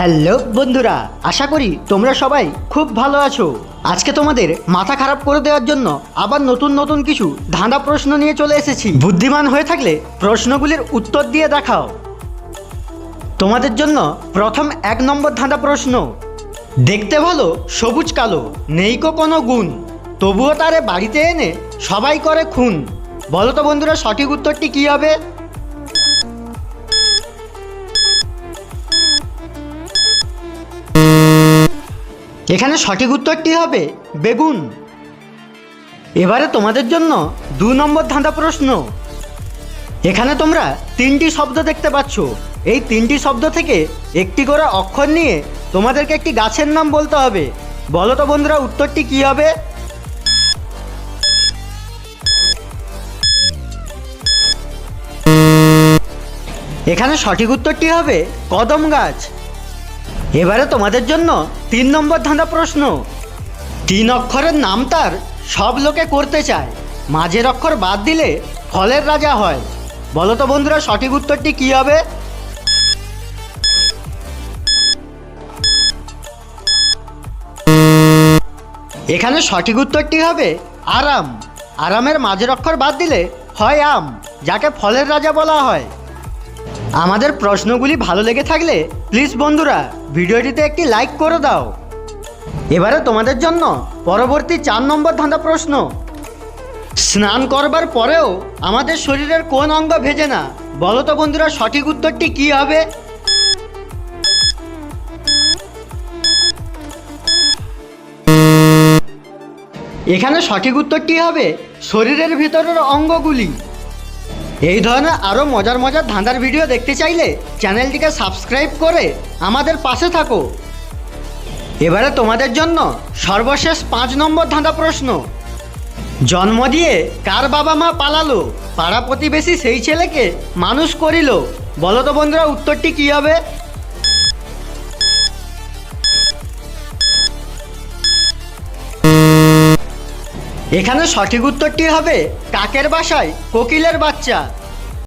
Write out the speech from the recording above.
Hello, বন্ধুরা, আশা করি তোমরা সবাই খুব ভালো আছো। আজকে তোমাদের মাথা খারাপ করে দেওয়ার জন্য আবার নতুন নতুন কিছু ধাঁধা প্রশ্ন নিয়ে চলে এসেছি। বুদ্ধিমান হয়ে থাকলে প্রশ্নগুলির উত্তর দিয়ে দেখাও। তোমাদের জন্য প্রথম এক নম্বর ধাঁধা প্রশ্ন, দেখতে ভালো, সবুজ, কালো নেইকো কোনো গুণ, তবুও তারে বাড়িতে এনে সবাই করে খুন। বলো তো বন্ধুরা, সঠিক উত্তরটি কী হবে? এখানে সঠিক উত্তরটি হবে? বেগুন। এবারে তোমাদের জন্য দু নম্বর ধাঁধা প্রশ্ন। এখানে তোমরা তিনটি শব্দ দেখতে পাচ্ছ। এই তিনটি শব্দ থেকে একটি করে অক্ষর নিয়ে তোমাদেরকে একটি গাছের নাম বলতে হবে। বলো তো বন্ধুরা, উত্তরটি কি হবে? এখানে সঠিক উত্তরটি হবে কদম গাছ। এবারে তোমাদের জন্য তিন নম্বর ধাঁধা প্রশ্ন। তিন অক্ষরের নাম তার সব লোকে করতে চায়। মাঝের অক্ষর বাদ দিলে ফলের রাজা হয়। বলো তো বন্ধুরা, সঠিক উত্তরটি কি হবে? এখানে সঠিক উত্তরটি হবে আরাম। আরামের মাঝের অক্ষর বাদ দিলে হয় আম, যাকে ফলের রাজা বলা হয়। আমাদের প্রশ্নগুলি ভালো লেগে থাকলে প্লিজ বন্ধুরা, ভিডিওটিতে একটি লাইক করে দাও। এবারে তোমাদের জন্য পরবর্তী চার নম্বর ধাঁধা প্রশ্ন। স্নান করবার পরেও আমাদের শরীরের কোন অঙ্গ ভেজে না? বলো তো বন্ধুরা, সঠিক উত্তরটি কি হবে? এখানে সঠিক উত্তরটি হবে শরীরের ভিতরের অঙ্গগুলি। এই ধরনের আরও মজার মজার ধাঁধার ভিডিও দেখতে চাইলে চ্যানেলটিকে সাবস্ক্রাইব করে আমাদের পাশে থাকো। এবারে তোমাদের জন্য সর্বশেষ পাঁচ নম্বর ধাঁধা প্রশ্ন। জন্ম দিয়ে কার বাবা মা পালালো? পাড়া প্রতিবেশী সেই ছেলেকে মানুষ করিল? বলো তো বন্ধুরা, উত্তরটি কী হবে? এখানে সঠিক উত্তরটি হবে কাকের বাসায় কোকিলের বাচ্চা।